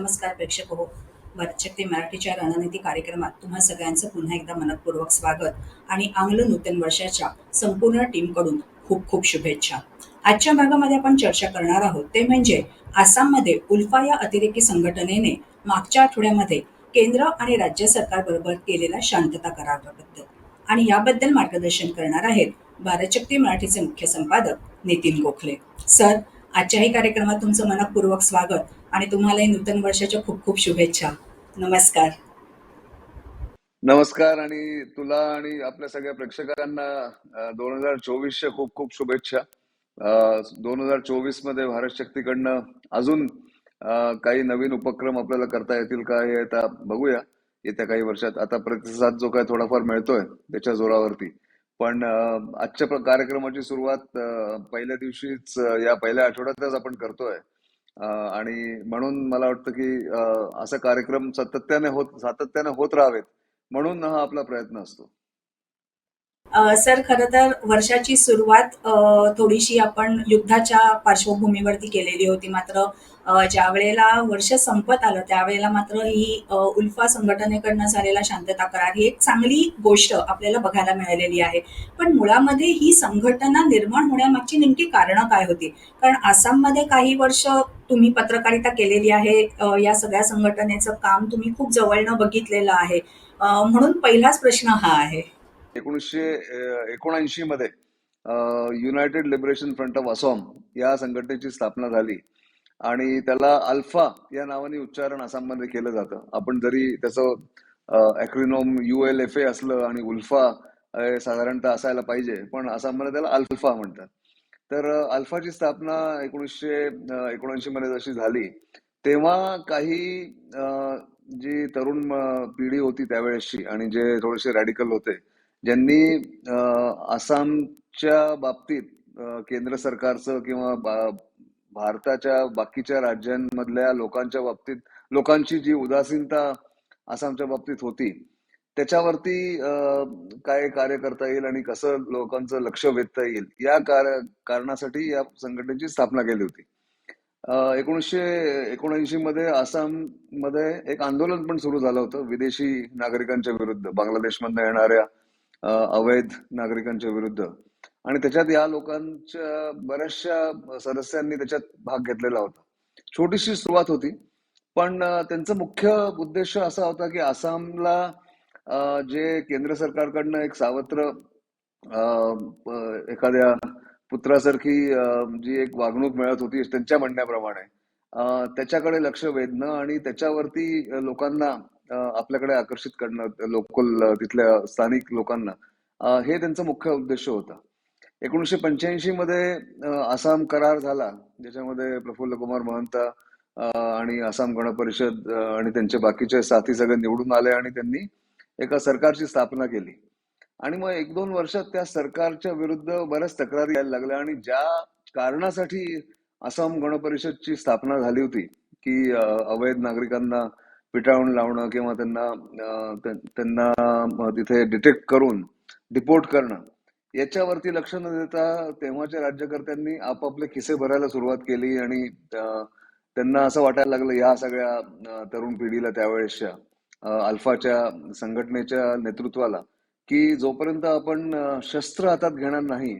नमस्कार प्रेक्षक हो. भारतशक्ती मराठीच्या रणनीती कार्यक्रमात तुम्हा सगळ्यांचं पुन्हा एकदा मनपूर्वक स्वागत आणि आंग्ल नूतन वर्षाच्या संपूर्ण टीमकडून खूप खूप शुभेच्छा. आजच्या भागामध्ये आपण चर्चा करणार आहोत ते म्हणजे आसाममध्ये उल्फा या अतिरेकी संघटनेने मागच्या आठवड्यामध्ये केंद्र आणि राज्य सरकारबरोबर केलेला शांतता कराराबद्दल आणि याबद्दल मार्गदर्शन करणार आहेत भारतशक्ती मराठीचे मुख्य संपादक नितीन गोखले. सर आजच्याही कार्यक्रमात तुमचं मनपूर्वक स्वागत आणि तुम्हालाही नूतन वर्षाच्या खूप खूप शुभेच्छा. नमस्कार. नमस्कार आणि तुला आणि आपल्या सगळ्या प्रेक्षकांना दोन हजार चोवीसच्या खूप खूप शुभेच्छा. दोन हजार चोवीसमध्ये भारत शक्तीकडनं अजून काही नवीन उपक्रम आपल्याला करता येतील का हे आता बघूया. येत्या काही वर्षात. आता प्रतिसाद जो काय थोडाफार मिळतोय त्याच्या जोरावरती. पण आजच्या कार्यक्रमाची सुरुवात पहिल्या दिवशीच या पहिल्या आठवड्यातच आपण करतोय. आणि म्हणून मला वाटतं की असा कार्यक्रम सातत्याने होत सातत्याने होत राहावेत म्हणून हा आपला प्रयत्न असतो. सर खरं तर वर्षाची सुरुवात थोडीशी आपण युद्धाच्या पार्श्वभूमीवरती केलेली होती. मात्र ज्या वेळेला वर्ष संपत आलं त्यावेळेला मात्र ही उल्फा संघटनेकडनं झालेला शांतता करार ही एक चांगली गोष्ट आपल्याला बघायला मिळालेली आहे. पण मुळामध्ये ही संघटना निर्माण होण्यामागची नेमकी कारणं काय होती? कारण आसाममध्ये काही वर्ष तुम्ही पत्रकारिता केलेली आहे या सगळ्या संघटनेचं काम तुम्ही खूप जवळनं बघितलेलं आहे. म्हणून पहिलाच प्रश्न हा आहे. एकोणीसशे एकोणऐंशी मध्ये United Liberation Front of Asom या संघटनेची स्थापना झाली. आणि त्याला अल्फा या नावाने उच्चारण आसाममध्ये केलं जातं. आपण जरी त्याचं acronym U L F A असलं आणि उल्फा साधारणतः असायला पाहिजे पण आसाममध्ये त्याला अल्फा म्हणतात. तर अल्फाची स्थापना एकोणीसशे एकोणऐंशी मध्ये जशी झाली तेव्हा काही जी तरुण पिढी होती त्यावेळेसची आणि जे थोडेसे रॅडिकल होते ज्यांनी आसामच्या बाबतीत केंद्र सरकारचं किंवा भारताच्या बाकीच्या राज्यांमधल्या लोकांच्या बाबतीत लोकांची जी उदासीनता आसामच्या बाबतीत होती त्याच्यावरती काय कार्य करता येईल आणि कसं लोकांचं लक्ष वेधता येईल या कार- कारणासाठी या संघटनेची स्थापना केली होती. एकोणीसशे एकोणऐंशी मध्ये आसाममध्ये एक आंदोलन पण सुरू झालं होतं विदेशी नागरिकांच्या विरुद्ध बांगलादेशमधनं येणाऱ्या अवैध नागरिकांच्या विरुद्ध. आणि त्याच्यात या लोकांच्या बऱ्याचशा सदस्यांनी त्याच्यात भाग घेतलेला होता. छोटीशी सुरुवात होती. पण त्यांचा मुख्य उद्देश असा होता की आसामला जे केंद्र सरकारकडनं एक सावत्र अ, एखाद्या पुत्रासारखी जी एक वागणूक मिळत होती त्यांच्या म्हणण्याप्रमाणे त्याच्याकडे लक्ष वेधणं आणि त्याच्यावरती लोकांना आपल्याकडे आकर्षित करणं लोकल तिथल्या स्थानिक लोकांना हे त्यांचा मुख्य उद्देश होता. एकोणीसशे पंच्याऐंशी मध्ये आसाम करार झाला ज्याच्यामध्ये प्रफुल्ल कुमार महंत आणि आसाम गण परिषद आणि त्यांचे बाकीचे साथी सगळे निवडून आले आणि त्यांनी एका सरकारची स्थापना केली. आणि मग एक दोन वर्षात त्या सरकारच्या विरुद्ध बऱ्याच तक्रारी यायला लागल्या आणि ज्या कारणासाठी आसाम गण परिषदची स्थापना झाली होती की अवैध नागरिकांना पिटाळून लावणं किंवा त्यांना त्यांना तिथे डिटेक्ट करून डिपोर्ट करणं याच्यावरती लक्ष न देता तेव्हाच्या राज्यकर्त्यांनी आपापले खिसे भरायला सुरुवात केली आणि त्यांना असं वाटायला लागलं या सगळ्या तरुण पिढीला त्यावेळेसच्या अल्फाच्या संघटनेच्या नेतृत्वाला की जोपर्यंत आपण शस्त्र हातात घेणार नाही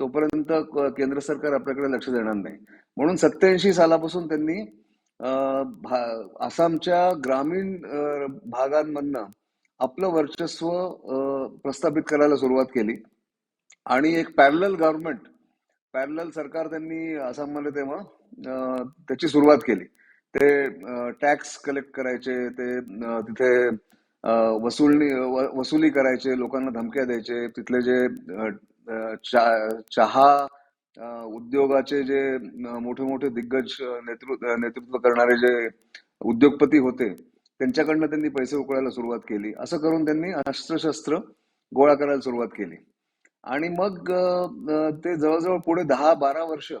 तोपर्यंत केंद्र सरकार आपल्याकडे लक्ष देणार नाही. म्हणून सत्याऐंशी सालापासून त्यांनी भा- आसामच्या ग्रामीण भागांमधनं आपलं वर्चस्व प्रस्थापित करायला सुरुवात केली. आणि एक पॅरल गव्हर्नमेंट पॅरल सरकार त्यांनी आसाममध्ये तेव्हा त्याची सुरुवात केली. ते टॅक्स कलेक्ट करायचे ते तिथे वसुलणी वसुली करायचे लोकांना धमक्या द्यायचे तिथले जे चहा उद्योगाचे जे मोठे मोठे दिग्गज नेतृत्व नेतृत्व करणारे जे उद्योगपती होते त्यांच्याकडनं त्यांनी पैसे उकळायला सुरुवात केली. असं करून त्यांनी अस्त्रशस्त्र गोळा करायला सुरुवात केली. आणि मग ते जवळजवळ पुढे दहा बारा वर्ष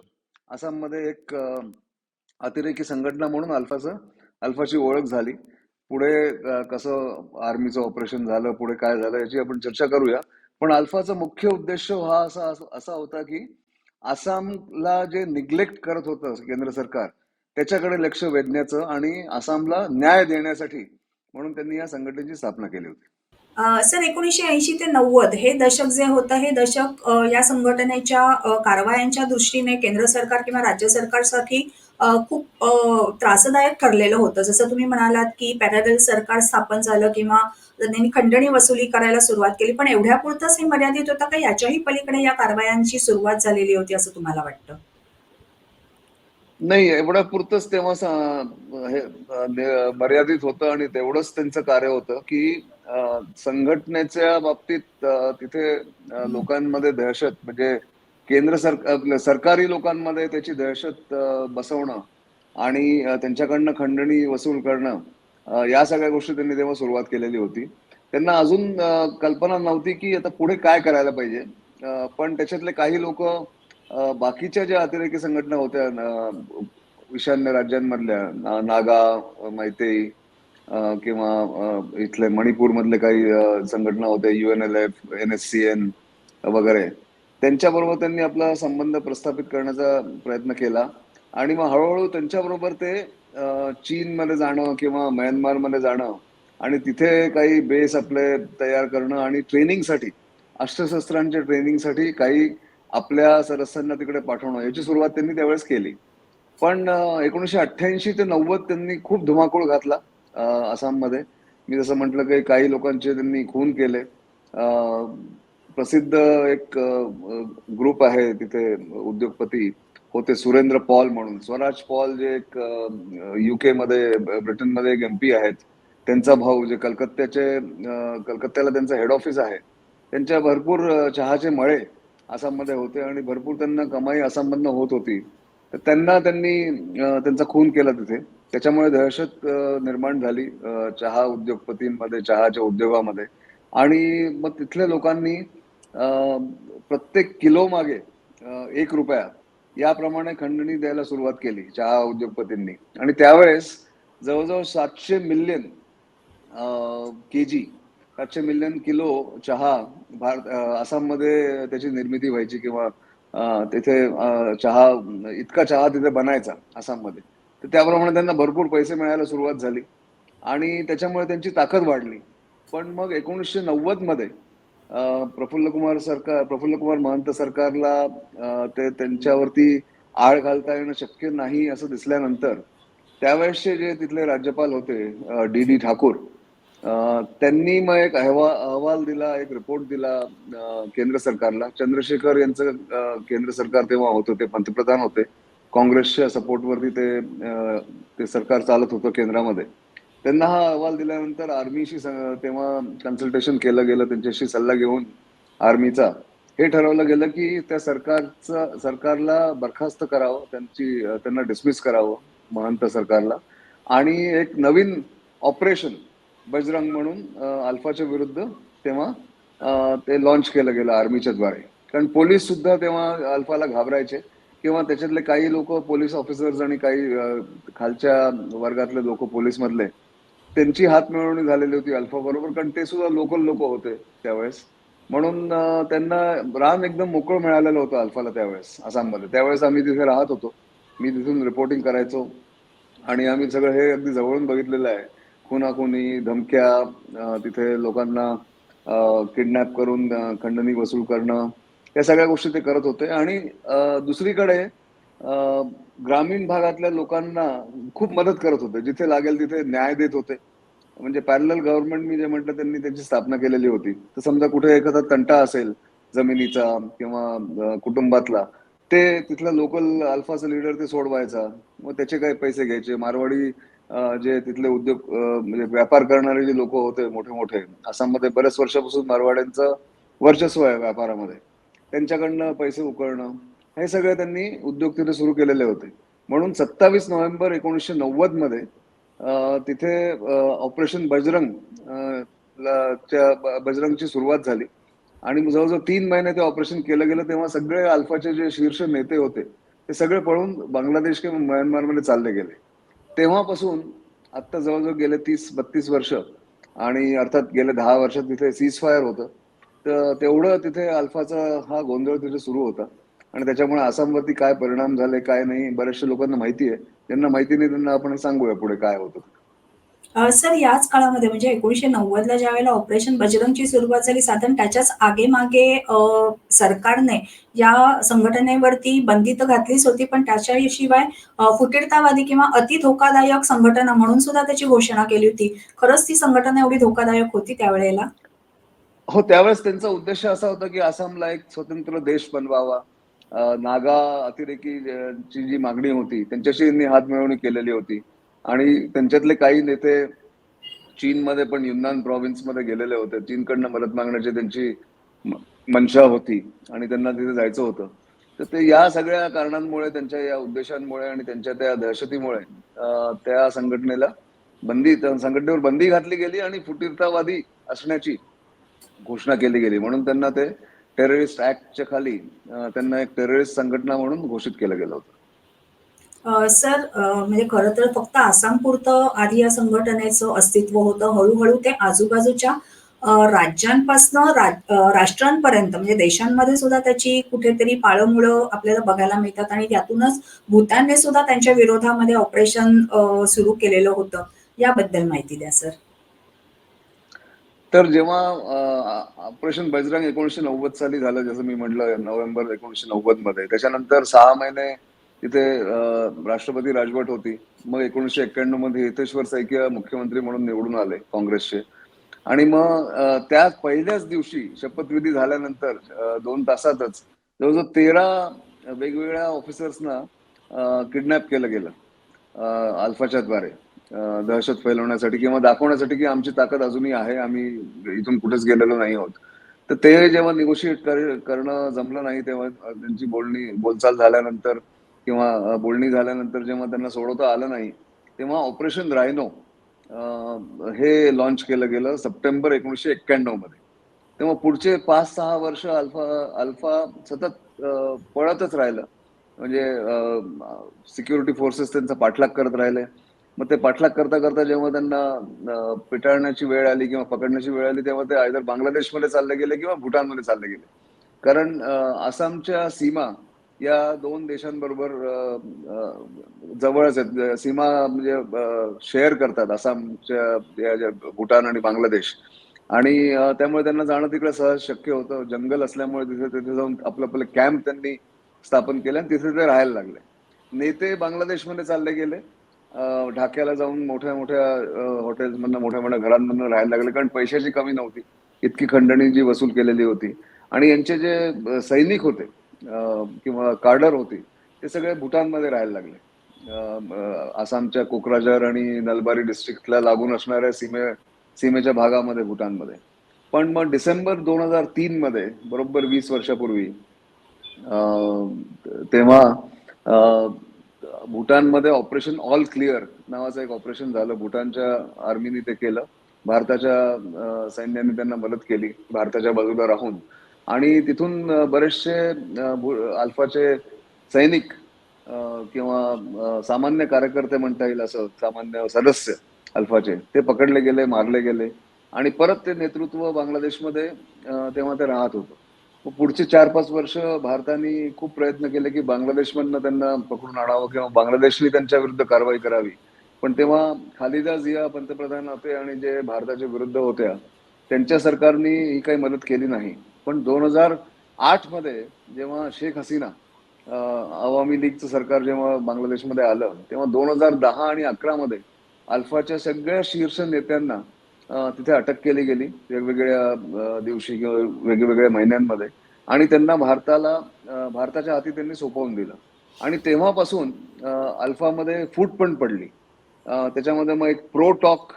आसाममध्ये एक अतिरेकी संघटना म्हणून अल्फाचं अल्फाची ओळख झाली. पुढे कसं आर्मीचं ऑपरेशन झालं पुढे काय झालं याची आपण चर्चा करूया. पण अल्फाचा मुख्य उद्देश हा असा असा होता की आसामला जे निग्लेक्ट करत होतं केंद्र सरकार त्याच्याकडे लक्ष वेधण्याचं आणि आसामला न्याय देण्यासाठी म्हणून त्यांनी या संघटनेची स्थापना केली होती. सर एकोणीसशे ऐंशी ते नव्वद हे दशक जे होतं हे दशक या संघटनेच्या कारवायांच्या दृष्टीने केंद्र सरकार किंवा राज्य सरकारसाठी खूप त्रासदायक ठरलेलं होतं. जसं तुम्ही म्हणालात की पॅरल सरकार स्थापन झालं किंवा त्यांनी खंडणी वसुली करायला सुरुवात केली पण एवढ्यापुरतंच हे मर्यादित होतं का याच्याही पलीकडे या कारवायांची सुरुवात झालेली होती असं तुम्हाला वाटतं? नाही एवढ्या पुरतच तेव्हा हे मर्यादित होतं आणि तेवढंच त्यांचं कार्य होतं की संघटनेच्या बाबतीत तिथे लोकांमध्ये दहशत म्हणजे केंद्र सरकार सरकारी लोकांमध्ये त्याची दहशत बसवणं आणि त्यांच्याकडनं खंडणी वसूल करणं या सगळ्या गोष्टी त्यांनी तेव्हा सुरुवात केलेली होती. त्यांना अजून कल्पना नव्हती की आता पुढे काय करायला पाहिजे पण त्याच्यातले काही लोक बाकीच्या ज्या अतिरेकी संघटना होत्या ईशान्य राज्यांमधल्या नागा मैत्रेई मैतेई किंवा इथले मणिपूर मधले काही संघटना होत्या UNLF N S C N वगैरे त्यांच्याबरोबर त्यांनी आपला संबंध प्रस्थापित करण्याचा प्रयत्न केला. आणि मग हळूहळू त्यांच्याबरोबर ते चीनमध्ये जाणं किंवा म्यानमारमध्ये जाणं आणि तिथे काही बेस आपले तयार करणं आणि ट्रेनिंगसाठी अस्त्रशस्त्रांच्या ट्रेनिंगसाठी काही आपल्या सदस्यांना तिकडे पाठवणं याची सुरुवात त्यांनी त्यावेळेस केली. पण एकोणीशे अठ्ठ्याऐंशी ते नव्वद त्यांनी खूप धुमाकूळ घातला आसाममध्ये. मी जसं म्हटलं की काही लोकांचे त्यांनी खून केले. प्रसिद्ध एक ग्रुप आहे तिथे उद्योगपती होते सुरेंद्र पॉल म्हणून. स्वराज पॉल जे एक युके मध्ये ब्रिटनमध्ये एक एमपी आहेत. त्यांचा भाऊ जे कलकत्त्याचे कलकत्त्याला त्यांचं हेड ऑफिस आहे. त्यांच्या भरपूर चहाचे मळे आसाममध्ये होते आणि भरपूर त्यांना कमाई आसाममधनं होत होती. तर त्यांना त्यांनी त्यांचा खून केला तिथे. त्याच्यामुळे दहशत निर्माण झाली चहा उद्योगपतींमध्ये चहाच्या उद्योगामध्ये. आणि मग तिथल्या लोकांनी प्रत्येक किलो मागे एक रुपया याप्रमाणे खंडणी द्यायला सुरुवात केली चहा उद्योगपतींनी. आणि त्यावेळेस जवळजवळ सातशे मिलियन के जी सातशे मिलियन किलो चहा भारत आसाममध्ये त्याची निर्मिती व्हायची किंवा तिथे चहा इतका चहा तिथे बनायचा आसाममध्ये. तर त्याप्रमाणे त्यांना भरपूर पैसे मिळायला सुरुवात झाली आणि त्याच्यामुळे त्यांची ताकद वाढली. पण मग एकोणीसशे नव्वदमध्ये प्रफुल्ल कुमार सरकार प्रफुल्ल कुमार महंत सरकारला ते त्यांच्यावरती आळ घालता येणं शक्य नाही असं दिसल्यानंतर त्यावेळेसचे जे तिथले राज्यपाल होते डी डी ठाकूर त्यांनी मग एक अहवाल अहवाल दिला एक रिपोर्ट दिला केंद्र सरकारला. चंद्रशेखर यांचं केंद्र सरकार तेव्हा होतं ते पंतप्रधान होते. काँग्रेसच्या सपोर्टवरती ते ते सरकार चालत होतं केंद्रामध्ये. त्यांना हा अहवाल दिल्यानंतर आर्मीशी तेव्हा कन्सल्टेशन केलं गेलं त्यांच्याशी सल्ला घेऊन आर्मीचा. हे ठरवलं गेलं की त्या सरकारचं सरकारला बरखास्त करावं त्यांची त्यांना डिसमिस करावं महंत सरकारला. आणि एक नवीन ऑपरेशन बजरंग म्हणून अल्फाच्या विरुद्ध तेव्हा ते लॉन्च केलं गेलं आर्मीच्या द्वारे. कारण पोलीस सुद्धा तेव्हा अल्फाला घाबरायचे. किंवा त्याच्यातले काही लोक पोलीस ऑफिसर्स आणि काही खालच्या वर्गातले लोक पोलीस मधले त्यांची हात मिळवणी झालेली होती अल्फा बरोबर. कारण ते सुद्धा लोकल लोक होते त्यावेळेस. म्हणून त्यांना रान एकदम मोकळं मिळालेलं होतं अल्फाला त्यावेळेस आसाममध्ये. त्यावेळेस आम्ही तिथे राहत होतो. मी तिथून रिपोर्टिंग करायचो. आणि आम्ही सगळं हे अगदी जवळून बघितलेलं आहे. खुनाखुनी धमक्या तिथे लोकांना किडनॅप करून खंडणी वसूल करणं या सगळ्या गोष्टी ते करत होते. आणि दुसरीकडे ग्रामीण भागातल्या लोकांना खूप मदत करत होते. जिथे लागेल तिथे न्याय देत होते. म्हणजे पॅरल गव्हर्नमेंट मी जे म्हटलं त्यांनी त्यांची स्थापना केलेली होती. तर समजा कुठे एखादा तंटा असेल जमिनीचा किंवा कुटुंबातला ते तिथला लोकल अल्फाचा लीडर ते सोडवायचा. मग त्याचे काही पैसे घ्यायचे. मारवाडी जे तिथले उद्योग म्हणजे व्यापार करणारे जे लोक होते मोठे मोठे आसाममध्ये बऱ्याच वर्षापासून मारवाड्यांचं वर्चस्व आहे व्यापारामध्ये. त्यांच्याकडनं पैसे उकळणं हे सगळे त्यांनी उद्योग तिथे सुरू केलेले होते. म्हणून सत्तावीस नोव्हेंबर एकोणीसशे नव्वदमध्ये तिथे ऑपरेशन बजरंग ला- च्या बजरंगची सुरुवात झाली. आणि जवळजवळ तीन महिने ते ऑपरेशन केलं गेलं तेव्हा सगळे अल्फाचे जे शीर्ष नेते होते ते सगळे पळून बांगलादेश किंवा म्यानमारमध्ये चालले गेले. तेव्हापासून आता जवळजवळ गेले तीस बत्तीस वर्ष आणि अर्थात गेले दहा वर्षात तिथे सीज फायर होतं. तर तेवढं तिथे अल्फाचा हा गोंधळ तिथे सुरू होता. आणि त्याच्यामुळे आसामवरती काय परिणाम झाले काय नाही बऱ्याचशा लोकांना माहिती आहे. ज्यांना माहिती नाही त्यांना आपण सांगूया पुढे काय होतं. सर याच काळामध्ये म्हणजे एकोणीशे नव्वदला ज्या वेळेला ऑपरेशन बजरंगची सुरुवात झाली साधारण त्याच्याच आगे मागे सरकारने या संघटनेवरती बंदी तर घातलीच होती. पण त्याच्याशिवाय फुटीरतावादी किंवा अति धोकादायक संघटना म्हणून सुद्धा त्याची घोषणा केली होती. खरंच ती संघटना एवढी धोकादायक होती त्यावेळेला? हो त्यावेळेस त्यांचा उद्देश असा होता की आसामला एक स्वतंत्र देश बनवावा. नागा अतिरेकी ची जी मागणी होती त्यांच्याशी हात मिळवणी केलेली होती. आणि त्यांच्यातले काही नेते चीनमध्ये पण युन्नान प्रॉव्हिन्समध्ये गेलेले होते. चीनकडनं मदत मागण्याची त्यांची मनशा होती आणि त्यांना तिथे जायचं होतं. तर ते या सगळ्या कारणांमुळे त्यांच्या या उद्देशांमुळे आणि त्यांच्या त्या दहशतीमुळे त्या संघटनेला बंदी संघटनेवर बंदी घातली गेली आणि फुटीरतावादी असण्याची घोषणा केली गेली. म्हणून त्यांना ते टेररिस्ट ऍक्टच्या खाली त्यांना एक टेररिस्ट संघटना म्हणून घोषित केलं गेलं होतं. सर म्हणजे खरं तर फक्त आसामपुरतं आधी या संघटनेचं अस्तित्व होतं. हळूहळू ते आजूबाजूच्या राज्यांपासनं राष्ट्रांपर्यंत म्हणजे देशांमध्ये सुद्धा त्याची कुठेतरी पाळंमुळं आपल्याला बघायला मिळतात आणि त्यातूनच भूतानने सुद्धा त्यांच्या विरोधामध्ये ऑपरेशन सुरू केलेलं होतं. याबद्दल माहिती द्या सर. तर जेव्हा ऑपरेशन बजरंग एकोणीशे नव्वद साली झालं जसं मी म्हटलं नोव्हेंबर एकोणीशे नव्वदमध्ये त्याच्यानंतर सहा महिने तिथे राष्ट्रपती राजवट होती. मग एकोणीशे एक्क्याण्णवमध्ये हितेश्वर सैकिया मुख्यमंत्री म्हणून निवडून आले काँग्रेसचे. आणि मग त्या पहिल्याच दिवशी शपथविधी झाल्यानंतर दोन तासातच जवळजवळ तेरा वेगवेगळ्या ऑफिसर्सना किडनॅप केलं गेलं अल्फाच्या द्वारे. दहशत फैलवण्यासाठी किंवा दाखवण्यासाठी की आमची ताकद अजूनही आहे आम्ही इथून कुठेच गेलेलो नाही आहोत. तर ते जेव्हा निगोशिएट करणं जमलं नाही तेव्हा त्यांची बोलणी बोलचाल झाल्यानंतर किंवा बोलणी झाल्यानंतर जेव्हा त्यांना सोडवता आलं नाही तेव्हा ऑपरेशन रायनो हे लॉन्च केलं गेलं सप्टेंबर एकोणीशे एक्क्याण्णवमध्ये. तेव्हा पुढचे पाच सहा वर्ष अल्फा अल्फा सतत पळतच राहिलं. म्हणजे सिक्युरिटी फोर्सेस त्यांचा पाठलाग करत राहिले. मग ते पाठलाग करता करता जेव्हा त्यांना पिटाळण्याची वेळ आली किंवा पकडण्याची वेळ आली तेव्हा ते आयदर बांगलादेशमध्ये चालले गेले किंवा भूटानमध्ये चालले गेले. कारण आसामच्या सीमा या दोन देशांबरोबर जवळच आहेत. सीमा म्हणजे शेअर करतात आसामच्या भूटान आणि बांगलादेश. आणि त्यामुळे त्यांना जाणं तिकडे सहज शक्य होतं. जंगल असल्यामुळे तिथे तिथे जाऊन आपलं आपलं कॅम्प त्यांनी स्थापन केलं आणि तिथे ते राहायला लागले. नेते बांगलादेशमध्ये चालले गेले. ढाक्याला जाऊन मोठ्या मोठ्या हॉटेल्समधनं मोठ्या मोठ्या घरांमधनं राहायला लागले. कारण पैशाची कमी नव्हती. इतकी खंडणी जी वसूल केलेली होती. आणि यांचे जे सैनिक होते किंवा कार्डर होते ते सगळे भूटानमध्ये राहायला लागले. आसामच्या कोकराझार आणि नलबारी डिस्ट्रिक्टला लागून असणाऱ्या सीमे सीमेच्या भागामध्ये भूटानमध्ये पण मग डिसेंबर दोन हजार तीन मध्ये बरोबर वीस वर्षापूर्वी तेव्हा भूटानमध्ये ऑपरेशन ऑल क्लिअर नावाचं एक ऑपरेशन झालं. भूटानच्या आर्मीने ते केलं. भारताच्या सैन्याने त्यांना मदत केली. भारताच्या बाजूला राहून आणि तिथून बरेचसे अल्फाचे सैनिक किंवा सामान्य कार्यकर्ते म्हणता येईल असं सामान्य सदस्य अल्फाचे ते पकडले गेले मारले गेले. आणि परत ते नेतृत्व बांगलादेशमध्ये तेव्हा ते राहत होतं. पुढचे चार पाच वर्ष भारताने खूप प्रयत्न केले की बांगलादेशमधनं त्यांना पकडून आणावं किंवा बांगलादेशनी त्यांच्या विरुद्ध कारवाई करावी. पण तेव्हा खालिदा झिया पंतप्रधान होते आणि जे भारताच्या विरुद्ध होत्या त्यांच्या सरकारने ही काही मदत केली नाही. पण दोन हजार आठमध्ये जेव्हा शेख हसीना आवामी लीगचं सरकार जेव्हा बांगलादेशमध्ये आलं तेव्हा दोन हजार दहा आणि अकरामध्ये अल्फाच्या सगळ्या शीर्ष नेत्यांना तिथे अटक केली गेली वेगवेगळ्या दिवशी किंवा वेगवेगळ्या महिन्यांमध्ये. आणि त्यांना भारताला भारताच्या हाती त्यांनी सोपवून दिलं. आणि तेव्हापासून अल्फामध्ये फूट पण पडली. त्याच्यामध्ये मग एक प्रो टॉक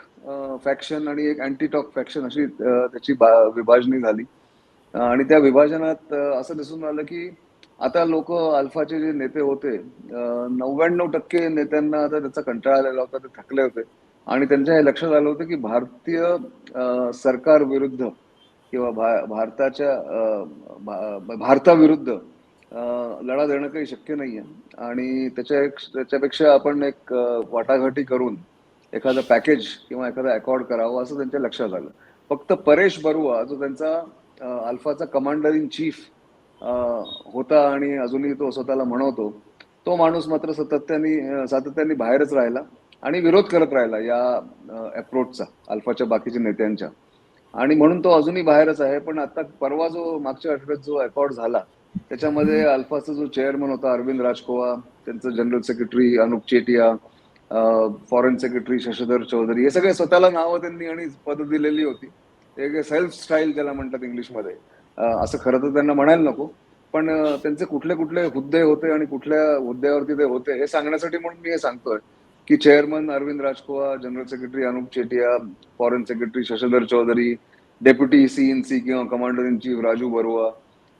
फॅक्शन आणि एक अँटी टॉक फॅक्शन अशी त्याची बा- विभाजणी झाली. आणि त्या विभाजनात असं दिसून आलं की आता लोक अल्फाचे जे नेते होते नव्याण्णव टक्के नेत्यांना आता त्याचा कंटाळा आलेला होता ते थकले होते. आणि त्यांच्या हे लक्षात आलं होतं की भारतीय सरकार विरुद्ध किंवा भा- भारताच्या भारताविरुद्ध लढा देणं काही शक्य नाहीये. आणि त्याच्या एक त्याच्यापेक्षा आपण एक वाटाघाटी करून एखादं पॅकेज किंवा एखादा अकॉर्ड करावं असं त्यांच्या लक्षात आलं. फक्त परेश बरुआ जो त्यांचा अल्फाचा कमांडर इन चीफ होता आणि अजूनही तो स्वतःला म्हणवतो. तो माणूस मात्र सातत्याने सातत्याने बाहेरच राहिला आणि विरोध करत राहिला या अप्रोचचा अल्फाच्या बाकीच्या नेत्यांच्या. आणि म्हणून तो अजूनही बाहेरच आहे पण आता परवा जो मागच्या आठवड्यात जो अकॉर्ड झाला त्याच्यामध्ये अल्फाचा जो चेअरमन होता अरविंद राजकोवा त्यांचं general secretary Anup Chetia foreign secretary Shashadhar Choudhury हे सगळे स्वतःला नावं त्यांनी आणि पद दिलेली होती. ते सेल्फ स्टाईल ज्याला म्हणतात इंग्लिशमध्ये. असं खरं तर त्यांना म्हणायला नको पण त्यांचे कुठले कुठले हुद्दे होते आणि कुठल्या हुद्द्यावरती ते होते हे सांगण्यासाठी म्हणून मी हे सांगतोय की chairman Arvind Rajkhowa general secretary Anup Chetia foreign secretary Shashadhar Choudhury deputy C in C किंवा commander in chief Raju Barua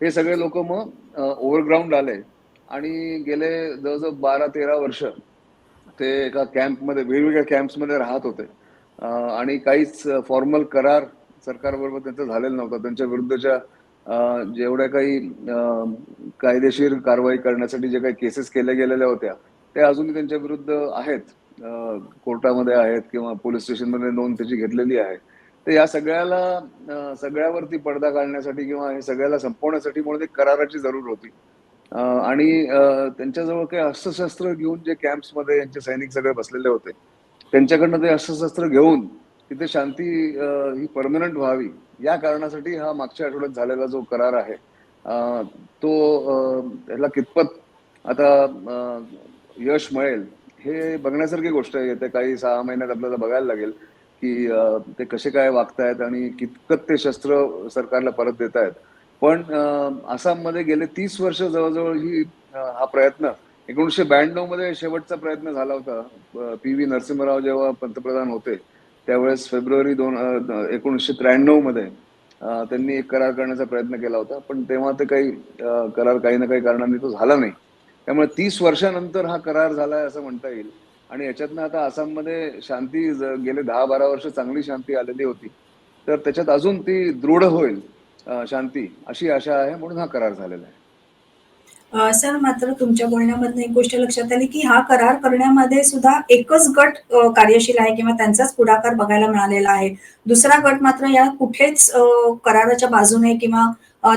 हे सगळे लोक मग ओव्हरग्राऊंड आले. आणि गेले जवळजवळ बारा तेरा वर्ष ते एका कॅम्पमध्ये वेगवेगळ्या कॅम्प्समध्ये राहत होते. आणि काहीच फॉर्मल करार सरकारबरोबर त्यांचा झालेला नव्हता. त्यांच्या विरुद्धच्या जेवढ्या काही कायदेशीर कारवाई करण्यासाठी जे काही केसेस केल्या गेलेल्या होत्या ते अजूनही त्यांच्या विरुद्ध आहेत. कोर्टामध्ये आहेत किंवा पोलीस स्टेशनमध्ये नोंद त्याची घेतलेली आहे. तर या सगळ्याला सगळ्यावरती पडदा घालण्यासाठी किंवा हे सगळ्याला संपवण्यासाठी म्हणून एक कराराची जरूर होती. आणि त्यांच्याजवळ काही अस्त्रशस्त्र घेऊन जे कॅम्प्समध्ये यांचे सैनिक सगळे बसलेले होते त्यांच्याकडनं ते अस्त्रशस्त्र घेऊन तिथे शांती ही परमनंट व्हावी. या कारणासाठी हा मागच्या आठवड्यात झालेला जो करार आहे तो ह्याला कितपत आता यश मिळेल हे बघण्यासारखी गोष्ट आहे. येत्या काही सहा महिन्यात आपल्याला बघायला लागेल की ते कसे काय वागतायत आणि कितपत ते शस्त्र सरकारला परत देत आहेत पण आसाममध्ये गेले तीस वर्ष जवळजवळ ही हा प्रयत्न एकोणीसशे ब्याण्णवमध्ये शेवटचा प्रयत्न झाला होता. पी व्ही नरसिंहराव जेव्हा पंतप्रधान होते त्यावेळेस फेब्रुवारी दोन एकोणीसशे त्र्याण्णवमध्ये त्यांनी एक करार करण्याचा प्रयत्न केला होता. पण तेव्हा ते काही करार काही ना काही कारणाने तो झाला नाही. त्यामुळे तीस वर्षानंतर हा करार झालाय असं म्हणता येईल. आणि याच्यातनं आता आसाममध्ये शांती गेले दहा बारा वर्ष चांगली शांती आलेली होती तर त्याच्यात अजून ती दृढ होईल शांती अशी आशा आहे म्हणून हा करार झालेला आहे. सर मात्र तुमच्या बोलण्यामधनं एक गोष्ट लक्षात आली की हा करार करण्यामध्ये सुद्धा एकच गट कार्यशील आहे किंवा त्यांचाच पुढाकार बघायला मिळालेला आहे. दुसरा गट मात्र या कुठेच कराराच्या बाजूने किंवा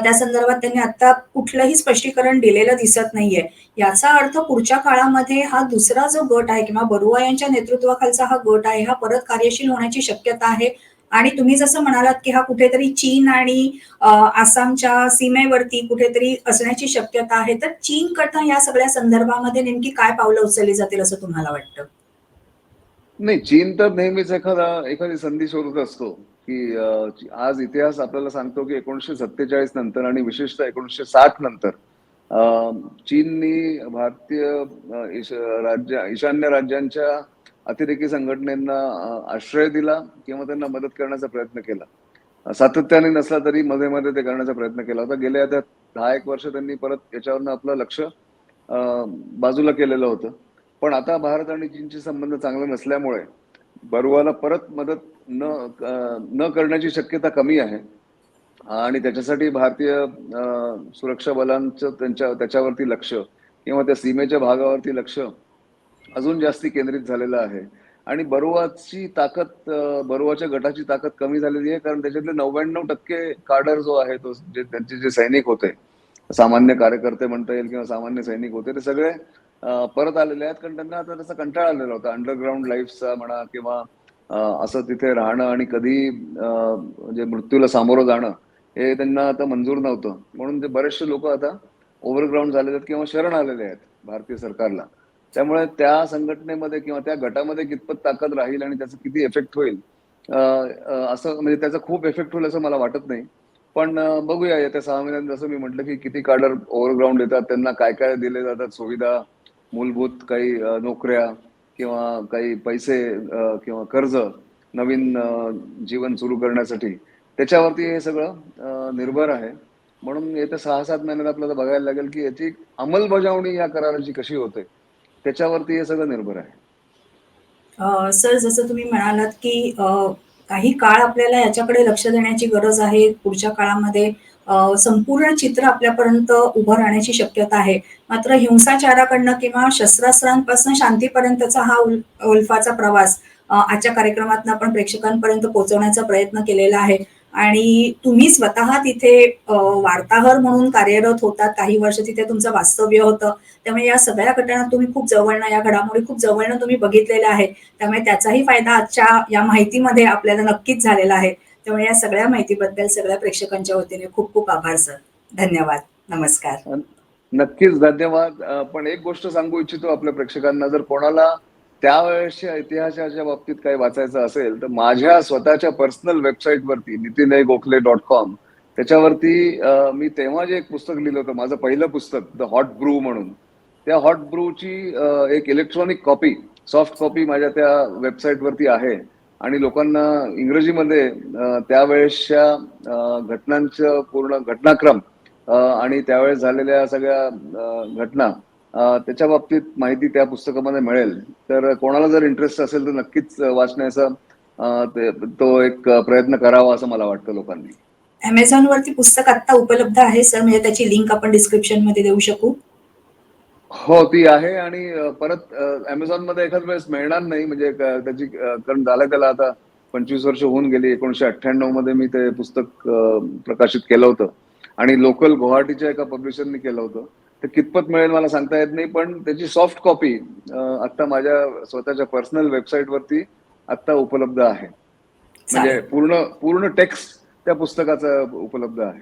त्या संदर्भात त्यांनी आता कुठलंही स्पष्टीकरण दिलेलं दिसत नाहीये. याचा अर्थ पुढच्या काळामध्ये हा दुसरा जो गट आहे किंवा बरुआ यांच्या नेतृत्वाखालचा हा गट आहे हा परत कार्यशील होण्याची शक्यता आहे. आणि तुम्ही जसं म्हणालात की हा कुठेतरी चीन आणि आसामच्या सीमेवरती कुठेतरी असण्याची शक्यता आहे तर चीन कथा या सगळ्या संदर्भामध्ये नेमकी काय पावलं उचलली जातील असं तुम्हाला वाटतं? नाही चीन तर नेहमीच एखादा एखादी संधी शोधत असतो की आज इतिहास आपल्याला सांगतो की एकोणीशे सत्तेचाळीस नंतर आणि विशेषतः एकोणीसशे साठ नंतर चीननी भारतीय ईश- राज्य ईशान्य राज्यांच्या अतिरेकी संघटनेंना आश्रय दिला किंवा त्यांना मदत करण्याचा प्रयत्न केला. सातत्याने नसला तरी मध्ये मध्ये ते करण्याचा प्रयत्न केला होता. गेल्या आता दहा एक वर्ष त्यांनी परत याच्यावरनं आपलं लक्ष बाजूला केलेलं होतं. पण आता भारत आणि चीनचे संबंध चांगले नसल्यामुळे बरुआला परत मदत न न करण्याची शक्यता कमी आहे. आणि त्याच्यासाठी भारतीय सुरक्षा बलांचं त्यांच्या त्याच्यावरती लक्ष किंवा त्या सीमेच्या भागावरती लक्ष अजून जास्ती केंद्रित झालेलं आहे. आणि बरोवाची ताकद बरोवाच्या गटाची ताकद कमी झालेली आहे कारण त्याच्यातले नव्याण्णव टक्के काडर जो आहे तो जे त्यांचे जे सैनिक होते सामान्य कार्यकर्ते म्हणता येईल किंवा सामान्य सैनिक होते ते सगळे परत आलेले आहेत कारण त्यांना आता त्याचा कंटाळा आलेला होता. अंडरग्राऊंड लाईफचा म्हणा किंवा असं तिथे राहणं आणि कधी म्हणजे मृत्यूला सामोरं जाणं हे त्यांना आता मंजूर नव्हतं. म्हणून ते बरेचसे लोक आता ओव्हरग्राऊंड झालेले आहेत किंवा शरण आलेले आहेत भारतीय सरकारला. त्यामुळे त्या संघटनेमध्ये किंवा त्या गटामध्ये कितपत ताकद राहील आणि त्याचा किती इफेक्ट होईल असं म्हणजे त्याचा खूप इफेक्ट होईल असं मला वाटत नाही. पण बघूया येत्या सहा महिन्यात जसं मी म्हटलं की किती काडर ओव्हरग्राऊंड येतात त्यांना काय काय दिले जातात सुविधा मूलभूत काही नोकऱ्या किंवा काही पैसे किंवा कर्ज नवीन जीवन सुरू करण्यासाठी. त्याच्यावरती हे सगळं निर्भर आहे. म्हणून येत्या सहा सात महिन्यात आपल्याला बघायला लागेल की याची अंमलबजावणी या कराराची कशी होते. त्याच्यावरती हे सगळं निर्भर आहे. सर जसं तुम्ही म्हणालात की काही काळ आपल्याला याच्याकडे लक्ष देण्याची गरज आहे. पुढच्या काळामध्ये संपूर्ण चित्र आपल्यापर्यंत उभं राहण्याची शक्यता आहे. मात्र हिंसाचाराकडनं किंवा शस्त्रास्त्रांपासून शांतीपर्यंतचा हा उल उल्फाचा प्रवास आजच्या कार्यक्रमातून आपण प्रेक्षकांपर्यंत पोहोचवण्याचा प्रयत्न केलेला आहे. आणि तुम्ही स्वतः तिथे वार्ताहर म्हणून कार्यरत होतात. काही वर्ष तिथे तुमचं वास्तव्य होतं. त्यामुळे या सगळ्या घटना तुम्ही खूप जवळनं या घडामोडी खूप जवळनं तुम्ही बघितलेल्या आहे त्यामुळे त्याचाही फायदा आजच्या या माहितीमध्ये आपल्याला नक्कीच झालेला आहे. त्यामुळे या सगळ्या माहितीबद्दल सगळ्या प्रेक्षकांच्या वतीने खूप खूप आभार सर. धन्यवाद. नमस्कार. नक्कीच धन्यवाद. पण एक गोष्ट सांगू इच्छितो आपल्या प्रेक्षकांना जर कोणाला त्यावेळेसच्या इतिहासाच्या बाबतीत काही वाचायचं असेल तर माझ्या स्वतःच्या पर्सनल वेबसाईटवरती नितीन गोखले डॉट कॉम त्याच्यावरती मी तेव्हा जे एक पुस्तक लिहिलं होतं माझं पहिलं पुस्तक द हॉट ब्रू म्हणून त्या हॉट ब्रूची एक इलेक्ट्रॉनिक कॉपी सॉफ्ट कॉपी माझ्या त्या वेबसाईटवरती आहे. आणि लोकांना इंग्रजीमध्ये त्यावेळेसच्या घटनांचं पूर्ण घटनाक्रम आणि त्यावेळेस झालेल्या सगळ्या घटना त्याच्या बाबतीत माहिती त्या पुस्तकामध्ये मिळेल. तर कोणाला जर इंटरेस्ट असेल तर नक्कीच वाचण्याचा ते- एक प्रयत्न करावा असं मला वाटतं लोकांनी. अमेझॉन वरती पुस्तक आता उपलब्ध आहे सर? म्हणजे त्याची लिंक आपण डिस्क्रिप्शनमध्ये देऊ शकू? हो ती आहे आणि परत अमेझॉनमध्ये एखाद वेळेस मिळणार नाही. म्हणजे त्याची कारण झालं त्याला आता पंचवीस वर्ष होऊन गेली. एकोणीशे अठ्ठ्याण्णवमध्ये मी ते पुस्तक प्रकाशित केलं होतं. आणि लोकल गुवाहाटीच्या एका पब्लिशरनी केलं होतं. ते कितपत मिळेल मला सांगता येत नाही पण त्याची सॉफ्ट कॉपी आता माझ्या स्वतःच्या पर्सनल वेबसाईट वरती आता उपलब्ध आहे. म्हणजे पूर्ण पूर्ण टेक्स्ट त्या पुस्तकाचं उपलब्ध आहे.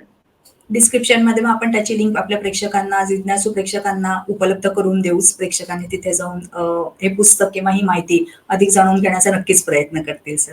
डिस्क्रिप्शनमध्ये आपण त्याची लिंक आपल्या प्रेक्षकांना जिज्ञासू प्रेक्षकांना उपलब्ध करून देऊच प्रेक्षकांनी तिथे जाऊन हे पुस्तक किंवा ही माहिती अधिक जाणून घेण्याचा नक्कीच प्रयत्न करतील सर